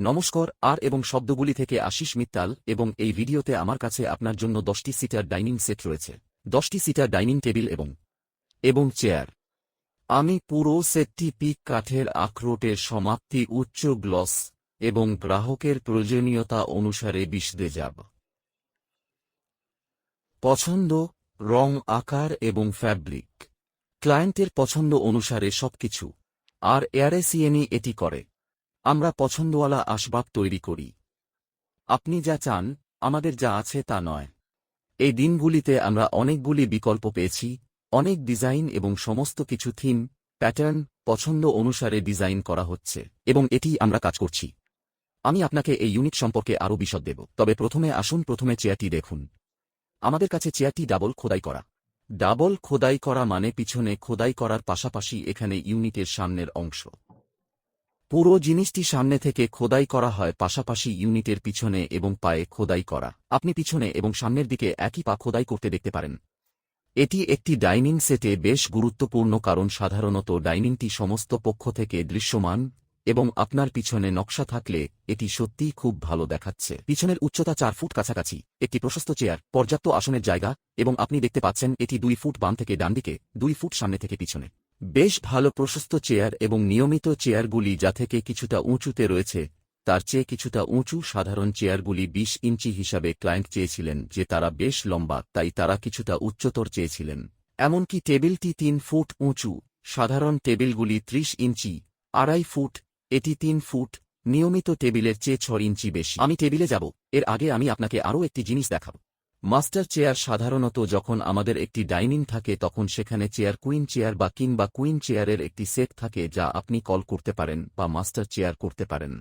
নমস্কার, আর এবং শব্দগুলি থেকে আশিস মিত্তাল, এবং এই ভিডিওতে আমার কাছে আপনার জন্য দশটি সিটার ডাইনিং সেট রয়েছে। দশটি সিটার ডাইনিং টেবিল এবং এবং চেয়ার। আমি পুরো সেটটি পিক কাঠের আখরোটের সমাপ্তি উচ্চ গ্লস এবং গ্রাহকের প্রয়োজনীয়তা অনুসারে বিষদে যাব। পছন্দ, রং, আকার এবং ফ্যাব্রিক। ক্লায়েন্টের পছন্দ অনুসারে সবকিছু। আর এয়ারএসিএনই এটি করে। আমরা পছন্দওয়ালা আসবাব তৈরি করি। আপনি যা চান, আমাদের যা আছে তা নয়। এই দিনগুলিতে আমরা অনেকগুলি বিকল্প পেয়েছি, অনেক ডিজাইন এবং সমস্ত কিছু থিম, প্যাটার্ন পছন্দ অনুসারে ডিজাইন করা হচ্ছে, এবং এটি আমরা কাজ করছি। আমি আপনাকে এই ইউনিট সম্পর্কে আরও বিশদ দেব, তবে প্রথমে আসুন, প্রথমে চেয়ারটি দেখুন। আমাদের কাছে চেয়ারটি ডাবল খোদাই করা। ডাবল খোদাই করা মানে পিছনে খোদাই করার পাশাপাশি এখানে ইউনিটের সামনের অংশ। পুরো জিনিসটি সামনে থেকে খোদাই করা হয় পাশাপাশি ইউনিটের পিছনে এবং পায়ে খোদাই করা। আপনি পিছনে এবং সামনের দিকে একই পা খোদাই করতে দেখতে পারেন। এটি একটি ডাইনিং সেটে বেশ গুরুত্বপূর্ণ কারণ সাধারণত ডাইনিংটি সমস্ত পক্ষ থেকে দৃশ্যমান এবং আপনার পিছনে নকশা থাকলে এটি সত্যিই খুব ভালো দেখাচ্ছে। পিছনের উচ্চতা চার ফুট কাছাকাছি, একটি প্রশস্ত চেয়ার, পর্যাপ্ত আসনের জায়গা এবং আপনি দেখতে পাচ্ছেন এটি দুই ফুট বাম থেকে ডান দিকে দুই ফুট সামনে থেকে পিছনে। বেশ ভালো প্রশস্ত চেয়ার এবং নিয়মিত চেয়ারগুলি যা থেকে কিছুটা উঁচুতে রয়েছে, তার চেয়ে কিছুটা উঁচু সাধারণ চেয়ারগুলি ২০ ইঞ্চি হিসাবে ক্লায়েন্ট চেয়েছিলেন যে তারা বেশ লম্বা, তাই তারা কিছুটা উচ্চতর চেয়েছিলেন। এমনকি টেবিলটি তিন ফুট উঁচু, সাধারণ টেবিলগুলি ৩০ ইঞ্চি, আড়াই ফুট, এটি তিন ফুট, নিয়মিত টেবিলের চেয়ে ছ ইঞ্চি বেশি। আমি টেবিলে যাব, এর আগে আমি আপনাকে আরও একটি জিনিস দেখাব। মাস্টার চেয়ার সাধারণত যখন আমাদের একটি ডাইনিং থাকে তখন সেখানে চেয়ার কুইন চেয়ার বা কিং বা কুইন চেয়ারের একটি সেট থাকে যা আপনি কল করতে পারেন বা মাস্টার চেয়ার করতে পারেন।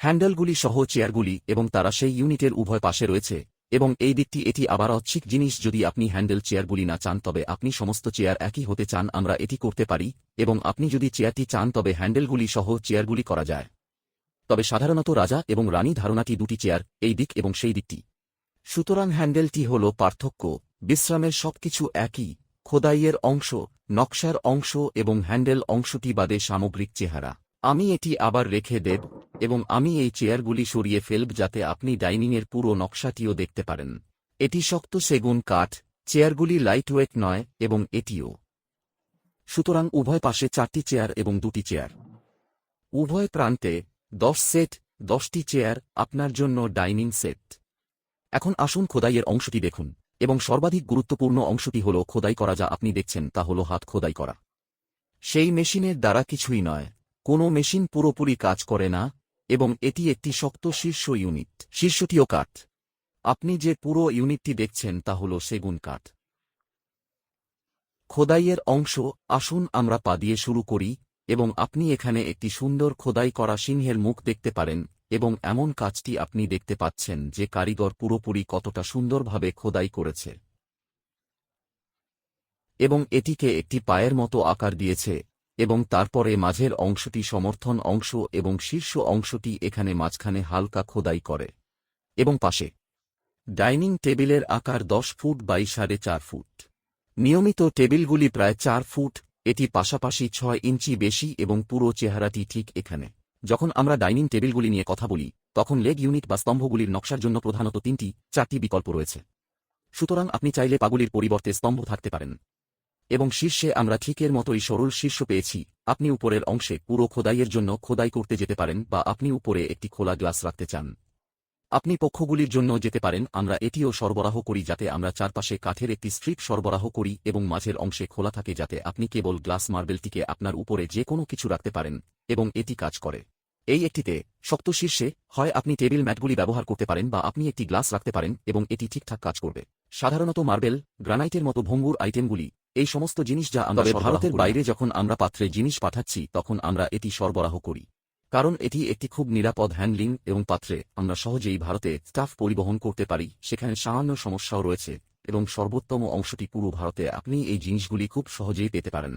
হ্যান্ডেলগুলি সহ চেয়ারগুলি এবং তারা সেই ইউনিটের উভয় পাশে রয়েছে এবং এই দিকটি এটি আবার অচ্ছিক জিনিস যদি আপনি হ্যান্ডেল চেয়ারগুলি না চান তবে আপনি সমস্ত চেয়ার একই হতে চান, আমরা এটি করতে পারি এবং আপনি যদি চেয়ারটি চান তবে হ্যান্ডেলগুলি সহ চেয়ারগুলি করা যায়। তবে সাধারণত রাজা এবং রানী ধারণাটি দুটি চেয়ার, এই দিক এবং সেই দিকটি। সুতরাং হ্যান্ডেলটি হল পার্থক্য, বিশ্রামের সবকিছু একই, খোদাইয়ের অংশ, নকশার অংশ এবং হ্যান্ডেল অংশটি বাদে সামগ্রিক চেহারা। আমি এটি আবার রেখে দেব, এবং আমি এই চেয়ারগুলি সরিয়ে ফেলব যাতে আপনি ডাইনিংয়ের পুরো নকশাটিও দেখতে পারেন। এটি শক্ত সেগুন কাঠ, চেয়ারগুলি লাইটওয়েট নয়, এবং এটিও। সুতরাং উভয় পাশে চারটি চেয়ার এবং দুটি চেয়ার। উভয় প্রান্তে দশ সেট, দশটি চেয়ার, আপনার জন্য ডাইনিং সেট। এখন আসুন খোদাইয়ের অংশটি দেখুন, এবং সর্বাধিক গুরুত্বপূর্ণ অংশটি হল খোদাই করা যা আপনি দেখছেন, তা হল হাত খোদাই করা। সেই মেশিনের দ্বারা কিছুই নয়, কোনো মেশিন পুরোপুরি কাজ করে না, এবং এটি একটি শক্ত শীর্ষ ইউনিট। শীর্ষটিও কাঠ। আপনি যে পুরো ইউনিটটি দেখছেন, তা হল সেগুন কাঠ। খোদাইয়ের অংশ, আসুন আমরা পা দিয়ে শুরু করি, এবং আপনি এখানে একটি সুন্দর খোদাই করা সিংহের মুখ দেখতে পারেন এবং এমন কাজটি আপনি দেখতে পাচ্ছেন যে কারিগর পুরোপুরি কতটা সুন্দরভাবে খোদাই করেছে। এবং এটিকে একটি পায়ের মতো আকার দিয়েছে, এবং তারপরে মাঝের অংশটি সমর্থন অংশ এবং শীর্ষ অংশটি এখানে মাঝখানে হালকা খোদাই করে। এবং পাশে, ডাইনিং টেবিলের আকার দশ ফুট বাই সাড়ে চার ফুট। নিয়মিত টেবিলগুলি প্রায় চার ফুট, এটি পাশাপাশি ছয় ইঞ্চি বেশি এবং পুরো চেহারাটি ঠিক এখানে। যখন আমরা ডাইনিং টেবিলগুলি নিয়ে কথা বলি, তখন লেগ ইউনিট বা স্তম্ভগুলির নকশার জন্য প্রধানত তিনটি, চারটি বিকল্প রয়েছে। সুতরাং আপনি চাইলে পাগুলির পরিবর্তে স্তম্ভ থাকতে পারেন। এবং শীর্ষে আমরা ঠিকের মতোই সরল শীর্ষ পেয়েছি, আপনি উপরের অংশে পুরো খোদাইয়ের জন্য খোদাই করতে যেতে পারেন বা আপনি উপরে একটি খোলা গ্লাস রাখতে চান। আপনি পক্ষগুলির জন্য যেতে পারেন, আমরা এটিও সরবরাহ করি যাতে আমরা চারপাশে কাঠের একটি স্ট্রিপ সরবরাহ করি এবং মাঝের অংশে খোলা থাকে যাতে আপনি কেবল গ্লাস মার্বেলটিকে আপনার উপরে যে কোনো কিছু রাখতে পারেন এবং এটি কাজ করে। এই একটিতে শক্ত শীর্ষে হয় আপনি টেবিল ম্যাটগুলি ব্যবহার করতে পারেন বা আপনি একটি গ্লাস রাখতে পারেন এবং এটি ঠিকঠাক কাজ করবে। সাধারণত মার্বেল গ্রানাইটের মতো ভঙ্গুর আইটেমগুলি এই সমস্ত জিনিস যা আমরা ভারতের বাইরে যখন আমরা পাত্রে জিনিস পাঠাচ্ছি তখন আমরা এটি সরবরাহ করি। কারণ এটি একটি খুব নিরাপদ হ্যান্ডলিং এবং পাত্রে আমরা সহজেই ভারতে স্টাফ পরিবহন করতে পারি। সেখানে সামান্য সমস্যাও রয়েছে এবং সর্বোত্তম অংশটি পুরো ভারতে। আপনি এই জিনিসগুলি খুব সহজেই পেতে পারেন।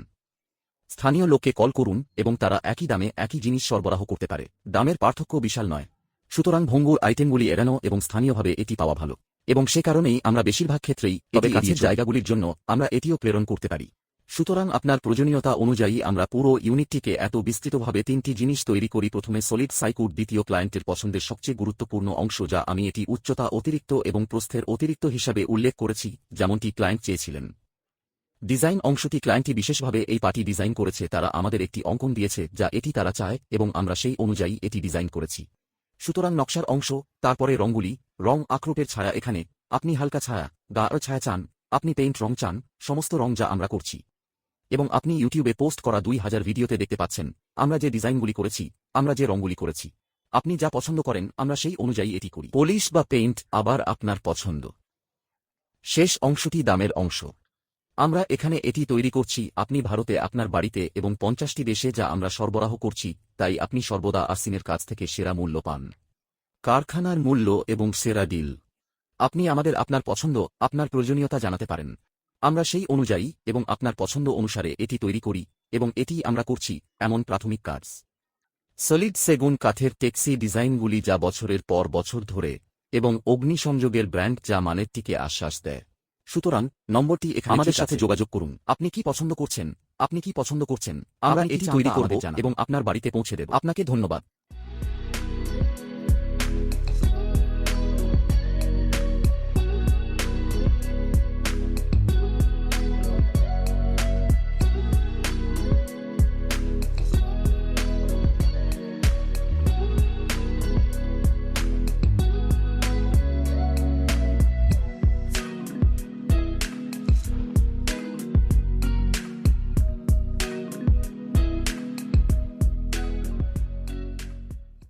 স্থানীয় লোককে কল করুন এবং তারা একই দামে একই জিনিস সরবরাহ করতে পারে। দামের পার্থক্য বিশাল নয়। সুতরাং ভঙ্গুর আইটেমগুলি এড়ানো এবং স্থানীয়ভাবে এটি পাওয়া ভালো। এবং সে কারণেই আমরা বেশিরভাগ ক্ষেত্রেই তবে কাছের জায়গাগুলির জন্য আমরা এটিও প্রেরণ করতে পারি। সুতরাং আপনার প্রয়োজনীয়তা অনুযায়ী আমরা পুরো ইউনিটটিকে এত বিস্তৃতভাবে তিনটি জিনিস তৈরি করি। প্রথমে সলিড সাইকুড দ্বিতীয় ক্লায়েন্টের পছন্দের সবচেয়ে গুরুত্বপূর্ণ অংশ যা আমি এটি উচ্চতা অতিরিক্ত এবং প্রস্থের অতিরিক্ত হিসাবে উল্লেখ করেছি যেমনটি ক্লায়েন্ট চেয়েছিলেন। ডিজাইন অংশটি ক্লায়েন্টটি বিশেষভাবে এই পার্টি ডিজাইন করেছে, তারা আমাদের একটি অঙ্কন দিয়েছে যা এটি তারা চায় এবং আমরা সেই অনুযায়ী এটি ডিজাইন করেছি। সুতরাং নকশার অংশ, তারপরে রঙগুলি, রং আক্রোটের ছায়া এখানে, আপনি হালকা ছায়া গাঢ় ছায়া চান, আপনি পেইন্ট রং চান, সমস্ত রং যা আমরা করছি। এবং আপনি ইউটিউবে পোস্ট করা দুই হাজার ভিডিওতে দেখতে পাচ্ছেন, আমরা যে ডিজাইনগুলি করেছি, আমরা যে রঙগুলি করেছি। আপনি যা পছন্দ করেন, আমরা সেই অনুযায়ী এটি করি। পলিশ বা পেইন্ট আবার আপনার পছন্দ। শেষ অংশটি দামের অংশ। আমরা এখানে এটি তৈরি করছি, আপনি ভারতে আপনার বাড়িতে এবং পঞ্চাশটি দেশে যা আমরা সরবরাহ করছি, তাই আপনি সর্বদা আসিনের কাছ থেকে সেরা মূল্য পান। কারখানার মূল্য এবং সেরা ডিল। আপনি আমাদের আপনার পছন্দ, আপনার প্রয়োজনীয়তা জানাতে পারেন। আমরা সেই অনুযায়ী এবং আপনার পছন্দ অনুসারে এটি তৈরি করি এবং এটি আমরা করছি, এমন প্রাথমিক কাজ। সলিড সেগুন কাঠের টেক্সি ডিজাইনগুলি যা বছরের পর বছর ধরে এবং অগ্নিসংযোগের ব্র্যান্ড যা মানেরটিকে আশ্বাস দেয়। সুতরাং নম্বরটি এখানে আমাদের সাথে যোগাযোগ করুন। আপনি কি পছন্দ করছেন? আপনি কি পছন্দ করছেন? আমরা এটি তৈরি করব এবং আপনার বাড়িতে পৌঁছে দেব। আপনাকে ধন্যবাদ।